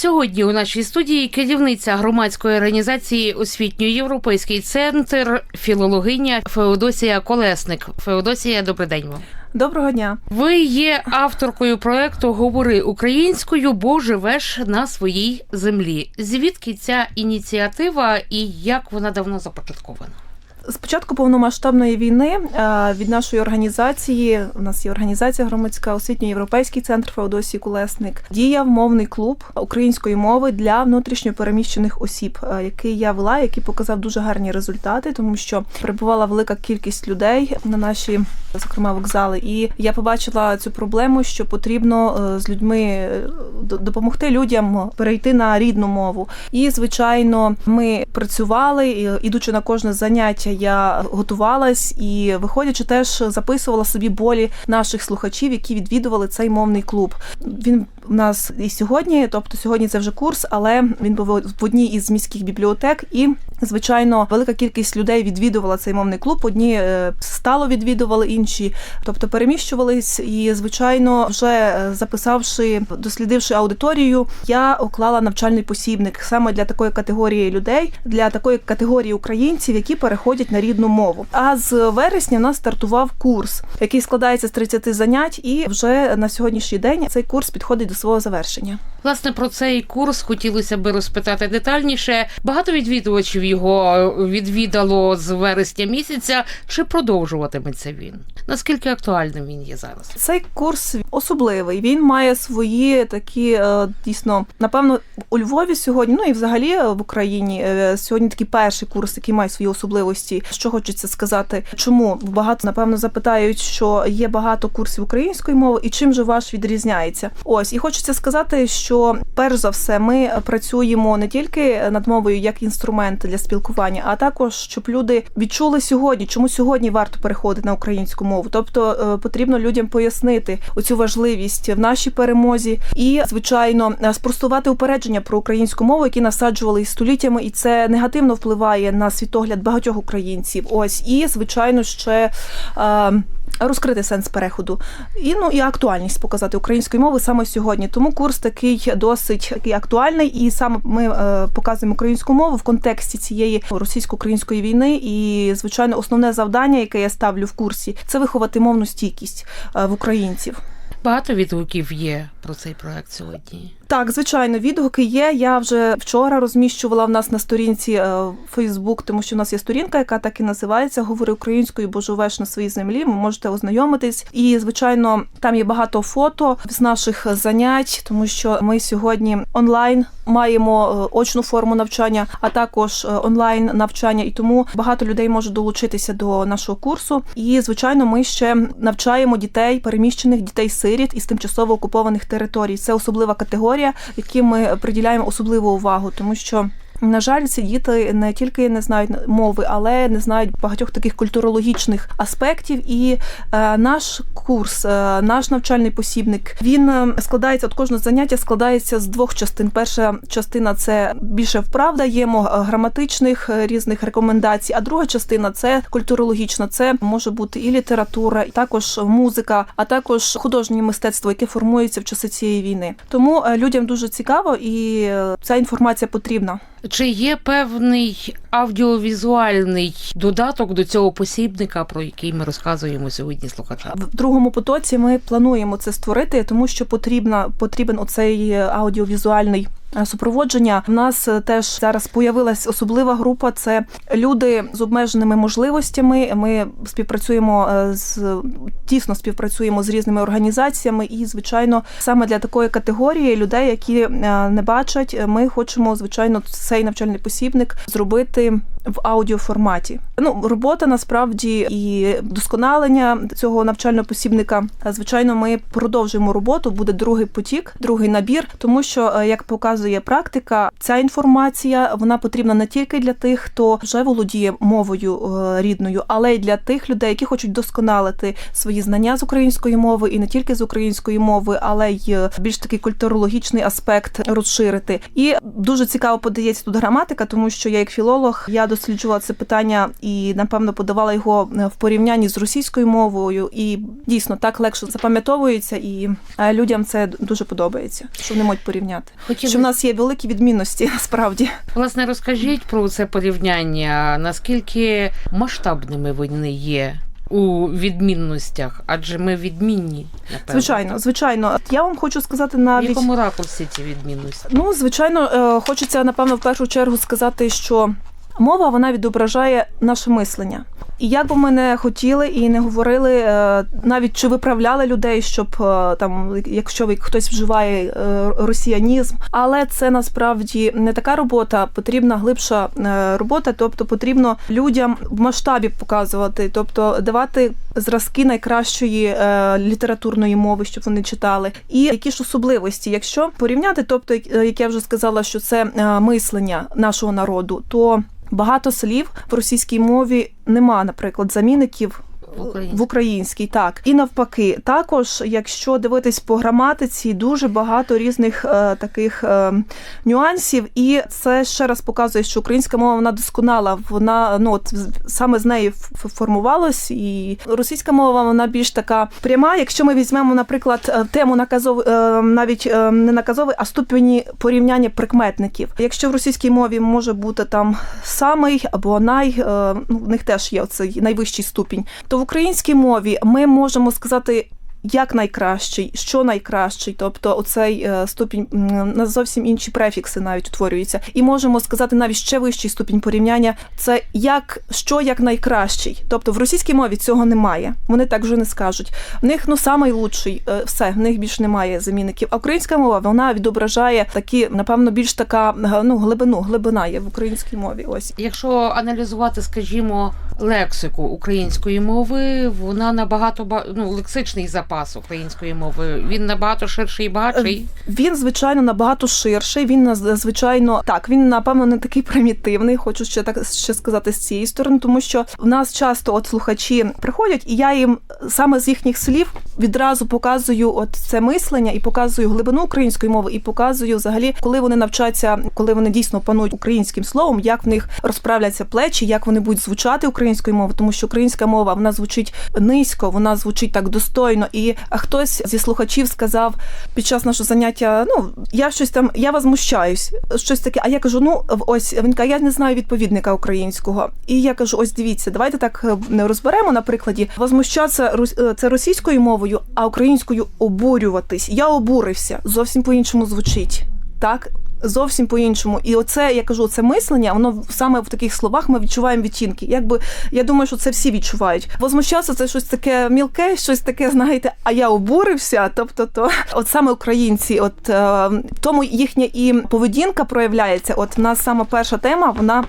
Сьогодні у нашій студії керівниця громадської організації освітньо-європейський центр філологиня Феодосія Колесник. Феодосія, добрий день вам. Доброго дня. Ви є авторкою проекту Говори українською, бо живеш на своїй землі. Звідки ця ініціатива і як вона давно започаткована? З початку повномасштабної війни е, від нашої організації у нас є організація громадська освітньо-європейський центр Феодосії Кулесник. Діяв мовний клуб української мови для внутрішньопереміщених осіб, е, який я вела, який показав дуже гарні результати, тому що прибувала велика кількість людей на наші, зокрема, вокзали. І я побачила цю проблему, що потрібно е, з людьми допомогти людям перейти на рідну мову. І звичайно, ми працювали, ідучи на кожне заняття, я готувалась і, виходячи, теж записувала собі болі наших слухачів, які відвідували цей мовний клуб. Він у нас і сьогодні, тобто сьогодні це вже курс, але він був в одній із міських бібліотек, і звичайно, велика кількість людей відвідувала цей мовний клуб. Одні е, стало відвідували, інші, тобто переміщувались. І звичайно, вже е, записавши, дослідивши аудиторію, я уклала навчальний посібник саме для такої категорії людей, для такої категорії українців, які переходять на рідну мову. А з вересня в нас стартував курс, який складається з 30 занять, і вже на сьогоднішній день цей курс підходить до свого завершення. Власне, про цей курс хотілося би розпитати детальніше. Багато відвідувачів його відвідало з вересня місяця. Чи продовжуватиметься він? Наскільки актуальним він є зараз? Цей курс особливий. Він має свої такі е, дійсно, напевно, у Львові сьогодні, ну і взагалі в Україні е, сьогодні такий перший курс, який має свої особливості. Що хочеться сказати, чому багато напевно запитають, що є багато курсів української мови, і чим же ваш відрізняється? Ось і хочеться сказати, що перш за все ми працюємо не тільки над мовою як інструмент для спілкування, а також щоб люди відчули сьогодні, чому сьогодні варто переходити на українську мову. Тобто е, потрібно людям пояснити оцю важливість в нашій перемозі і, звичайно, спростувати упередження про українську мову, які насаджували із століттями, і це негативно впливає на світогляд багатьох українців. Ось і звичайно ще. Е, Розкрити сенс переходу і ну і актуальність показати української мови саме сьогодні. Тому курс такий досить такий актуальний, і саме ми е, показуємо українську мову в контексті цієї російсько-української війни. І звичайно, основне завдання, яке я ставлю в курсі, це виховати мовну стійкість е, в українців. Багато відгуків є про цей проект сьогодні. Так, звичайно, відгуки є. Я вже вчора розміщувала в нас на сторінці Фейсбук, тому що в нас є сторінка, яка так і називається Говори українською, бо живеш на своїй землі. Ви можете ознайомитись. І, звичайно, там є багато фото з наших занять, тому що ми сьогодні онлайн маємо е, очну форму навчання, а також е, онлайн навчання, і тому багато людей може долучитися до нашого курсу. І, звичайно, ми ще навчаємо дітей, переміщених дітей-сиріт із тимчасово окупованих територій. Це особлива категорія, яким ми приділяємо особливу увагу, тому що. На жаль, ці діти не тільки не знають мови, але не знають багатьох таких культурологічних аспектів. І е, наш курс, е, наш навчальний посібник, він е, складається от кожне заняття складається з двох частин. Перша частина це більше вправ даємо граматичних різних рекомендацій. А друга частина це культурологічна. Це може бути і література, і також музика, а також художнє мистецтво, яке формується в часи цієї війни. Тому людям дуже цікаво, і ця інформація потрібна. Чи є певний аудіовізуальний додаток до цього посібника, про який ми розказуємо сьогодні слухачам? В другому потоці ми плануємо це створити, тому що потрібна потрібен оцей аудіовізуальний. Е, Супроводження в нас е, теж зараз появилась особлива група. Це люди з обмеженими можливостями. Ми співпрацюємо е, з тісно співпрацюємо з різними організаціями, і звичайно, саме для такої категорії людей, які не бачать, ми хочемо звичайно цей навчальний посібник зробити в аудіоформаті. Ну, робота насправді і досконалення цього навчального посібника. Е, Звичайно, ми продовжуємо роботу. Буде другий потік, другий набір, тому що, е, як показує практика, ця інформація вона потрібна не тільки для тих, хто вже володіє мовою е, рідною, але й для тих людей, які хочуть досконалити свої знання з української мови, і не тільки з української мови, але й більш такий культурологічний аспект розширити. І дуже цікаво подається тут граматика, тому що я як філолог я досліджувала це питання і напевно подавала його е, в порівнянні з російською мовою. І дійсно так легше запам'ятовується, і е, людям це дуже подобається, що вони можуть порівняти. Хотіли Що в нас є великі відмінності насправді. Власне, розкажіть про це порівняння, наскільки масштабними вони є у відмінностях, адже ми відмінні, напевно. Звичайно, звичайно. Я вам хочу сказати В навіть. якому ракурсі ці відмінності? Ну, звичайно, е, хочеться напевно в першу чергу сказати, що мова вона відображає наше мислення. І як би ми не хотіли і не говорили, е, навіть чи виправляли людей, щоб е, там, якщо хтось вживає е, росіянізм, але це насправді не така робота, потрібна глибша робота, тобто потрібно людям в масштабі показувати, тобто давати зразки найкращої літературної мови, щоб вони читали, і які ж особливості, якщо порівняти, тобто, як- я вже сказала, що це мислення нашого народу, то багато слів в російській мові нема, наприклад, замінників. В українській. Так і навпаки, також, якщо дивитись по граматиці, дуже багато різних е, таких е, нюансів, і це ще раз показує, що українська мова вона досконала. Вона ну от саме з неї формувалось, і російська мова вона більш така пряма. Якщо ми візьмемо, наприклад, е, тему наказов, е, навіть е, не наказовий, а ступені порівняння прикметників. Якщо в російській мові може бути там самий або най, е, ну в них теж є оцей найвищий ступінь, то в українській мові ми можемо сказати. Як найкращий, що найкращий, тобто оцей е, ступінь на зовсім інші префікси навіть утворюються, і можемо сказати навіть ще вищий ступінь порівняння це як що як найкращий. Тобто в російській мові цього немає. Вони так вже не скажуть. В них ну самий е, все в них більш немає замінників. А українська мова вона відображає такі, напевно, більш така ну глибину, глибина є в українській мові. Ось Якщо аналізувати, скажімо, лексику української мови, вона набагато ба- ну, лексичний запас української мови. Він набагато ширший і багатший. Він, звичайно, набагато ширший. Він звичайно так. Він напевно не такий примітивний. Хочу ще так ще сказати з цієї сторони, тому що в нас часто от слухачі приходять, і я їм саме з їхніх слів відразу показую от це мислення і показую глибину української мови, і показую взагалі, коли вони навчаться, коли вони дійсно панують українським словом, як в них розправляться плечі, як вони будуть звучати українською мовою, тому що українська мова вона звучить низько, вона звучить так достойно. І хтось зі слухачів сказав під час нашого заняття: ну я щось там, я возмущаюсь, щось таке. А я кажу: ну ось він каже, я не знаю відповідника українського. І я кажу: ось дивіться, давайте так не розберемо на прикладі. Возмущатися е, це російською мовою, а українською обурюватись. Я обурився зовсім по-іншому звучить. Так, зовсім по-іншому. І оце я кажу, це мислення, воно саме в таких словах ми відчуваємо відтінки. Якби я думаю, що це всі відчувають. Возмущатися це щось таке мілке, щось таке, знаєте, а я обурився. Тобто, то от саме українці, от е, тому їхня і поведінка проявляється. От в нас саме перша тема, вона.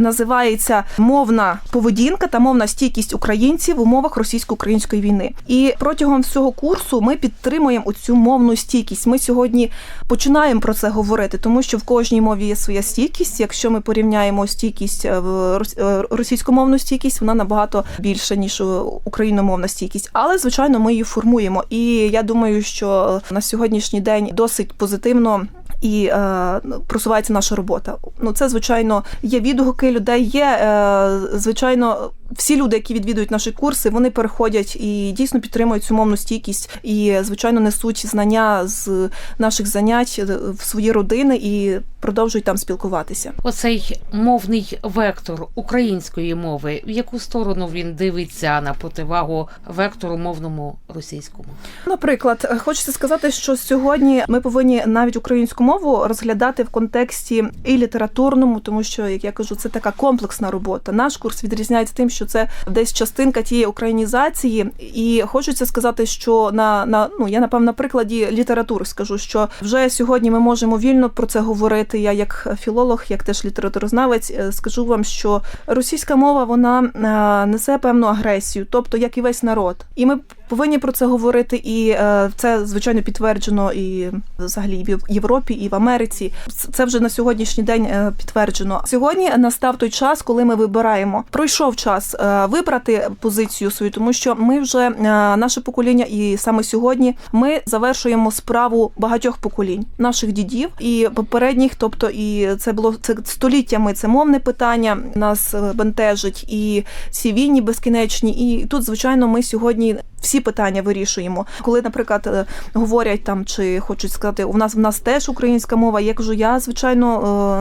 Називається мовна поведінка та мовна стійкість українців в умовах російсько-української війни. І протягом всього курсу ми підтримуємо оцю мовну стійкість. Ми сьогодні починаємо про це говорити, тому що в кожній мові є своя стійкість. Якщо ми порівняємо стійкість е, в е, російськомовну стійкість, вона набагато більша ніж україномовна стійкість. Але звичайно, ми її формуємо. І я думаю, що на сьогоднішній день досить позитивно. І е, просувається наша робота. Ну це звичайно є відгуки людей. Є е, звичайно всі люди, які відвідують наші курси, вони переходять і дійсно підтримують цю мовну стійкість і звичайно несуть знання з наших занять е, в свої родини і продовжують там спілкуватися. Оцей мовний вектор української мови, в яку сторону він дивиться на противагу вектору мовному російському? Наприклад, е, хочеться сказати, що сьогодні ми повинні навіть українську мову розглядати в контексті і літературному, тому що, як я кажу, це така комплексна робота. Наш курс відрізняється тим, що це десь частинка тієї українізації, і хочеться сказати, що на, на ну я напевно на прикладі літератури скажу, що вже сьогодні ми можемо вільно про це говорити. Я як філолог, як теж літературознавець, е, скажу вам, що російська мова вона е, несе певну агресію, тобто як і весь народ, і ми повинні про це говорити, і е, це звичайно підтверджено і взагалі в Європі, і в Америці. Це вже на сьогоднішній день е, підтверджено. Сьогодні настав той час, коли ми вибираємо. Пройшов час е, вибрати позицію свою, тому що ми вже наше покоління, і саме сьогодні ми завершуємо справу багатьох поколінь наших дідів і попередніх. Тобто, і це було це століттями. Це мовне питання нас бентежить, і ці війні безкінечні. І тут, звичайно, ми сьогодні всі питання вирішуємо. Коли, наприклад, е, говорять там чи хочуть сказати, у нас в нас теж українська мова. Я кажу, я звичайно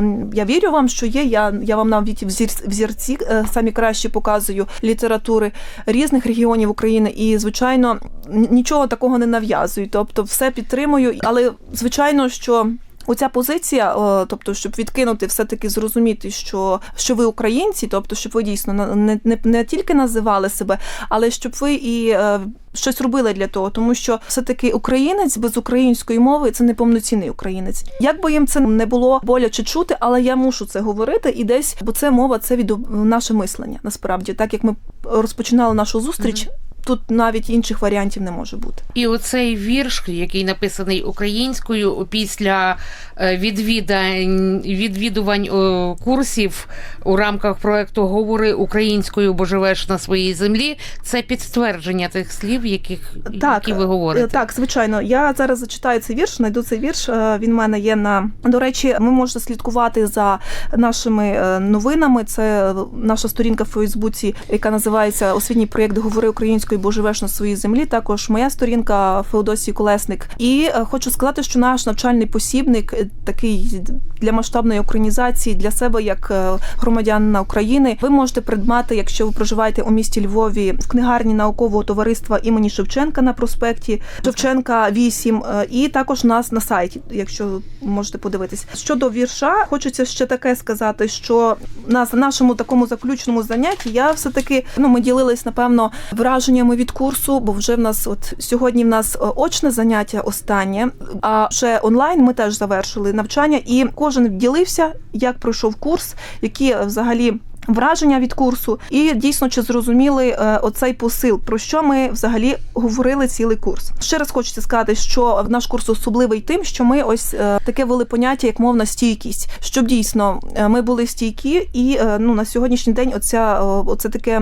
е, я вірю вам, що є. Я, я вам навіть взір- взірці е, самі кращі показую літератури різних регіонів України, і звичайно нічого такого не нав'язую. Тобто, все підтримую, але звичайно, що. Оця позиція, тобто, щоб відкинути, все-таки зрозуміти, що, що ви українці, тобто, щоб ви дійсно не, не, не тільки називали себе, але щоб ви і е, щось робили для того, тому що все-таки українець без української мови це не повноцінний українець. Як би їм це не було боляче чути, але я мушу це говорити і десь, бо це мова, це від наше мислення. Насправді, так як ми розпочинали нашу зустріч. Тут навіть інших варіантів не може бути. І оцей вірш, який написаний українською після е, відвідань, відвідувань е, курсів у рамках проекту Говори українською, бо живеш на своїй землі. Це підтвердження тих слів, яких які ви говорите. е, Так, звичайно. Я зараз зачитаю цей вірш, знайду цей вірш. Він в мене є на до речі. Ви можете слідкувати за нашими новинами. Це наша сторінка в Фейсбуці, яка називається Освітній проєкт Говори українською, бо живеш на своїй землі. Також моя сторінка Феодосій Колесник. І е, хочу сказати, що наш навчальний посібник е, такий для масштабної українізації для себе як е, громадянина України. Ви можете придбати, якщо ви проживаєте у місті Львові, в книгарні наукового товариства імені Шевченка на проспекті Шевченка 8, е, і також нас на сайті, якщо можете подивитись. Щодо вірша, хочеться ще таке сказати, що на нашому такому заключному занятті я все таки ну ми ділились напевно враженнями від курсу, бо вже в нас от сьогодні в нас е, очне заняття останнє, а вже онлайн ми теж завершили навчання, і кожен ділився, як пройшов курс, які е, взагалі. Враження від курсу, і дійсно чи зрозуміли е, оцей посил, про що ми взагалі говорили цілий курс. Ще раз хочеться сказати, що наш курс особливий тим, що ми ось е, таке вели поняття, як мовна стійкість, щоб дійсно ми були стійкі, і ну на сьогоднішній день оця оце таке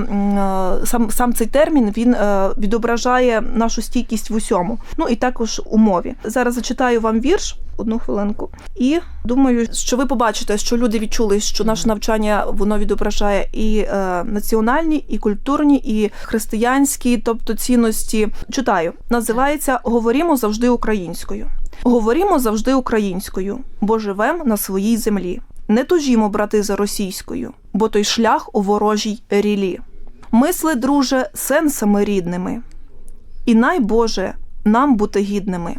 сам сам цей термін він відображає нашу стійкість в усьому. Ну і також у мові. Зараз зачитаю вам вірш. Одну хвилинку, і думаю, що ви побачите, що люди відчули, що наше навчання воно відображає і е, національні, і культурні, і християнські, тобто цінності. Читаю, називається Говорімо завжди українською. Говорімо завжди українською, бо живем на своїй землі. Не тужімо, брати, за російською, бо той шлях у ворожій рілі. Мисли, друже, сенсами рідними. І най Боже нам бути гідними.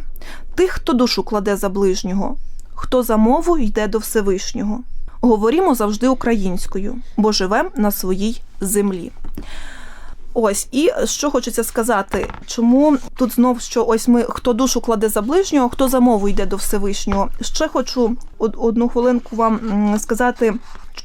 Тих, хто душу кладе за ближнього, хто за мову йде до Всевишнього. Говорімо завжди українською, бо живем на своїй землі. Ось і що хочеться сказати, чому тут знов що ось ми хто душу кладе за ближнього, хто за мову йде до Всевишнього. Ще хочу одну хвилинку вам сказати.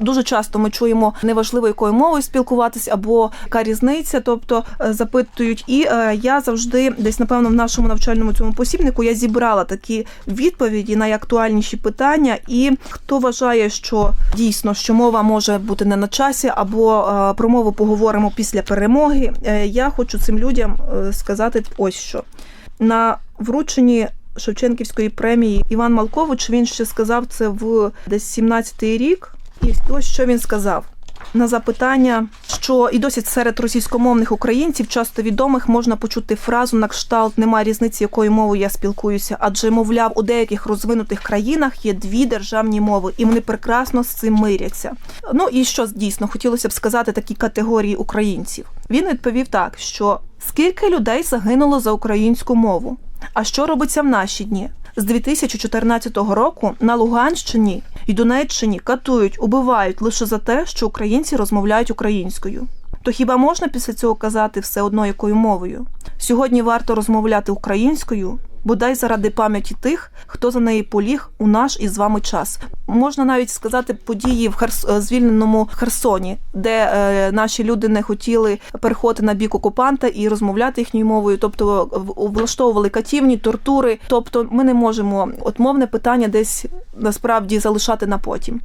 Дуже часто ми чуємо неважливо, якою мовою спілкуватись, або яка різниця, тобто е, запитують. І е, я завжди, десь напевно, в нашому навчальному цьому посібнику я зібрала такі відповіді на найактуальніші питання. І хто вважає, що дійсно що мова може бути не на часі, або е, про мову поговоримо після перемоги. Я хочу цим людям сказати ось що на врученні. Шевченківської премії Іван Малкович він ще сказав це в десь 17-й рік. І ось що він сказав на запитання, що і досі серед російськомовних українців, часто відомих, можна почути фразу на кшталт немає різниці, якою мовою я спілкуюся, адже мовляв, у деяких розвинутих країнах є дві державні мови, і вони прекрасно з цим миряться. Ну і що дійсно хотілося б сказати такі категорії українців. Він відповів так, що скільки людей загинуло за українську мову. А що робиться в наші дні? З 2014 року на Луганщині і Донеччині катують, убивають лише за те, що українці розмовляють українською. То хіба можна після цього казати все одно якою мовою? Сьогодні варто розмовляти українською, бодай заради пам'яті тих, хто за неї поліг у наш із вами час. Можна навіть сказати події в Херс... е, звільненому Херсоні, де е, наші люди не хотіли переходити на бік окупанта і розмовляти їхньою мовою, тобто влаштовували катівні, тортури. Тобто, ми не можемо от мовне питання десь насправді залишати на потім.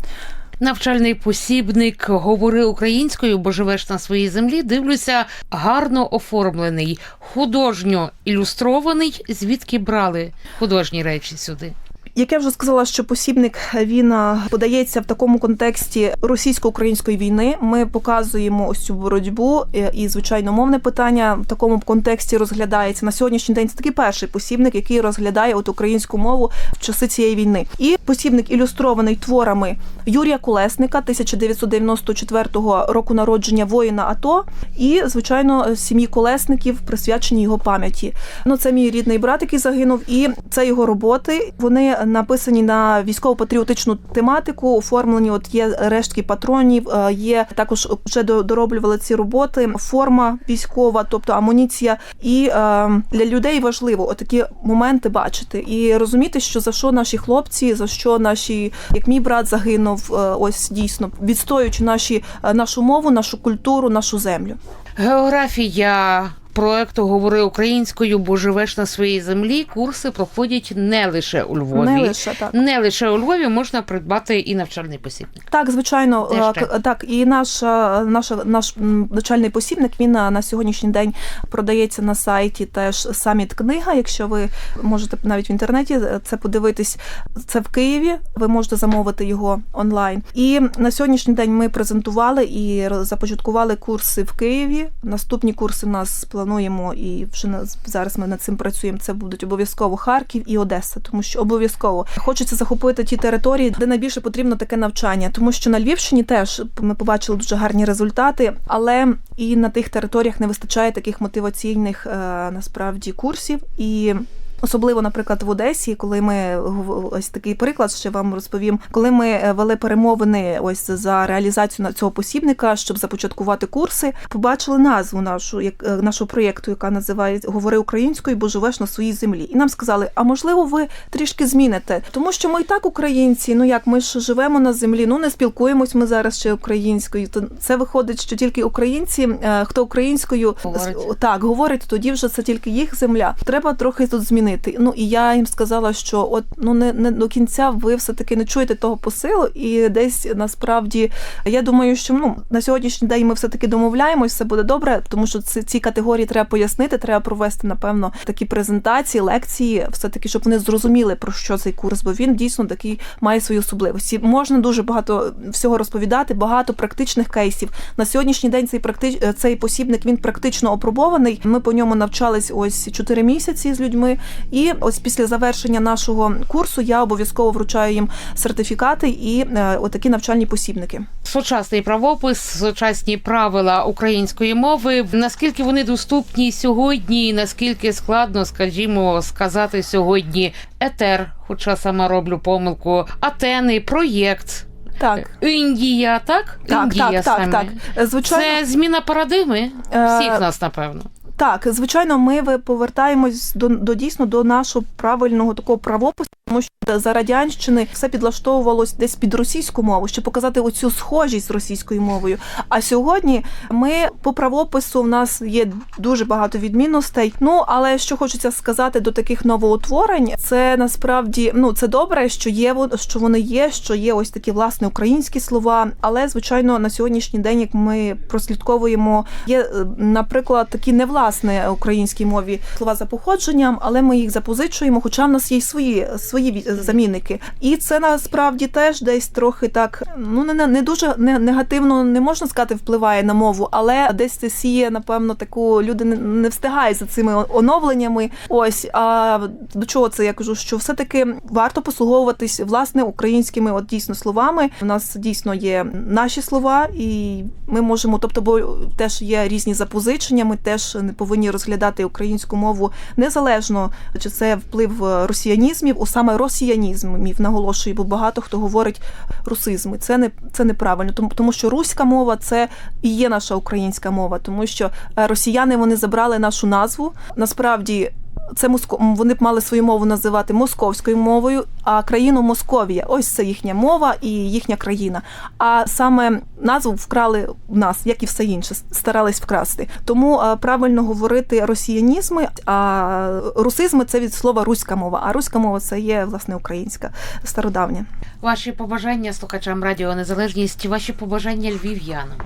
Навчальний посібник говори українською, бо живеш на своїй землі. Дивлюся, гарно оформлений, художньо ілюстрований. Звідки брали художні речі сюди? Як я вже сказала, що посібник він подається в такому контексті російсько-української війни. Ми показуємо ось цю боротьбу е, і звичайно мовне питання в такому контексті розглядається на сьогоднішній день. Це такий перший посібник, який розглядає от українську мову в часи цієї війни. І посібник ілюстрований творами Юрія Колесника, 1994 року народження воїна АТО, і звичайно сім'ї колесників присвячені його пам'яті. Ну це мій рідний брат, який загинув, і це його роботи. Вони написані на військово-патріотичну тематику, оформлені. От є рештки патронів, е, є також вже дороблювали ці роботи. Форма військова, тобто амуніція. І е, для людей важливо отакі моменти бачити і розуміти, що за що наші хлопці, за що наші, як мій брат загинув, е, ось дійсно відстоюючи наші е, нашу мову, нашу культуру, нашу землю. Географія проекту Говори українською, бо живеш на своїй землі. Курси проходять не лише у Львові. Не лише так. Не лише у Львові можна придбати і навчальний посібник. Так, звичайно, е, так і наш, е, наш, наш навчальний посібник він е, на сьогоднішній день продається на сайті теж саміт книга. Якщо ви можете навіть в інтернеті це подивитись, це в Києві. Ви можете замовити його онлайн. І на сьогоднішній день ми презентували і започаткували курси в Києві. Наступні курси в нас плануємо, і вже зараз ми над цим працюємо. Це будуть обов'язково Харків і Одеса, тому що обов'язково хочеться захопити ті території, де найбільше потрібно таке навчання, тому що на Львівщині теж ми побачили дуже гарні результати, але і на тих територіях не вистачає таких мотиваційних е, насправді курсів і. Особливо, наприклад, в Одесі, коли ми ось такий приклад ще вам розповім, коли ми е, вели перемовини ось за реалізацію цього посібника, щоб започаткувати курси, побачили назву нашу як е, нашого проєкту, яка називається Говори українською, бо живеш на своїй землі. І нам сказали, а можливо, ви трішки зміните, тому що ми і так українці. Ну як ми ж живемо на землі, ну не спілкуємось ми зараз ще українською. То це виходить, що тільки українці, е, хто українською Говорить. так говорить, тоді вже це тільки їх земля. Треба трохи тут змінити. Ну і я їм сказала, що от ну не, не до кінця ви все таки не чуєте того посилу, і десь насправді я думаю, що ну на сьогоднішній день ми все таки домовляємось, все буде добре, тому що ці, ці категорії треба пояснити. Треба провести напевно такі презентації, лекції, все таки, щоб вони зрозуміли про що цей курс, бо він дійсно такий має свої особливості. Можна дуже багато всього розповідати, багато практичних кейсів. На сьогоднішній день цей практи... цей посібник він практично опробований. Ми по ньому навчались ось 4 місяці з людьми. І ось після завершення нашого курсу я обов'язково вручаю їм сертифікати і е, отакі навчальні посібники. Сучасний правопис, сучасні правила української мови. Наскільки вони доступні сьогодні, і наскільки складно, скажімо, сказати сьогодні етер, хоча сама роблю помилку, атени, проєкт. Так, Індія, так? так, Індія так, так, саме. так. Е, Звичайно, Це зміна парадигми Е, всіх нас, напевно. Так, звичайно, ми повертаємось до, до дійсно до нашого правильного такого правопису, тому що за радянщини все підлаштовувалось десь під російську мову, щоб показати оцю схожість з російською мовою. А сьогодні ми по правопису в нас є дуже багато відмінностей. Ну але що хочеться сказати до таких новоутворень, це насправді ну це добре, що є що вони є, що є ось такі власне українські слова. Але звичайно, на сьогоднішній день, як ми прослідковуємо, є, е, наприклад, такі невласне українській мові слова за походженням, але ми їх запозичуємо, хоча в нас є свої свої замінники. І це насправді теж десь трохи так, ну не, не- дуже не, негативно не можна сказати, впливає на мову, але десь це сіє, напевно, таку люди не встигають за цими оновленнями. Ось а до чого це я кажу, що все-таки варто послуговуватись власне українськими от дійсно словами. У нас дійсно є наші слова, і ми можемо, тобто, бо теж є різні запозичення. Ми теж не повинні розглядати українську мову незалежно, чи це вплив е, росіянізмів, у саме росіянізмів наголошую, бо багато хто говорить русизми. Це не це неправильно, тому, тому що руська мова це і є наша українська мова, тому що е, росіяни вони забрали нашу назву. Насправді це моско... вони б мали свою мову називати московською мовою, а країну Московія. Ось це їхня мова і їхня країна. А саме назву вкрали в нас, як і все інше, старались вкрасти. Тому е, правильно говорити росіянізми, а русизми це від слова руська мова. А руська мова це є власне українська стародавня. Ваші побажання слухачам Радіо Незалежність, ваші побажання львів'янам.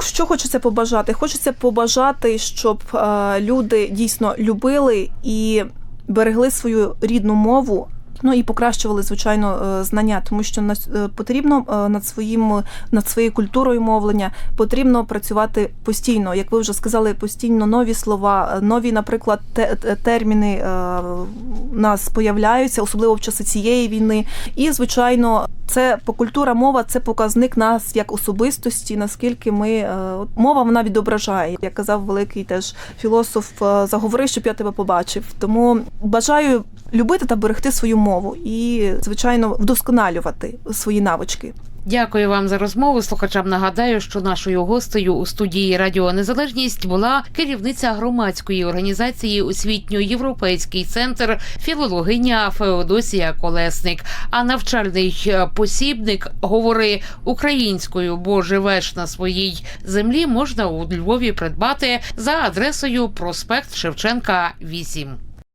Що хочеться побажати? Хочеться побажати, щоб е, люди дійсно любили і берегли свою рідну мову. Ну і покращували звичайно е, знання, тому що е, потрібно е, над своїм над своєю культурою мовлення потрібно працювати постійно. Як ви вже сказали, постійно нові слова, е, нові, наприклад, те- те- терміни е, нас появляються, особливо в часи цієї війни. І звичайно, це по культура мова, це показник нас як особистості, наскільки ми е, мова вона відображає. Як казав великий теж філософ, е, заговори, щоб я тебе побачив. Тому бажаю любити та берегти свою мову і, звичайно, вдосконалювати свої навички. Дякую вам за розмову. Слухачам нагадаю, що нашою гостею у студії Радіо Незалежність була керівниця громадської організації Освітньо-Європейський центр філологиня Феодосія Колесник. А навчальний е, посібник говори українською, бо живеш на своїй землі можна у Львові придбати за адресою проспект Шевченка 8.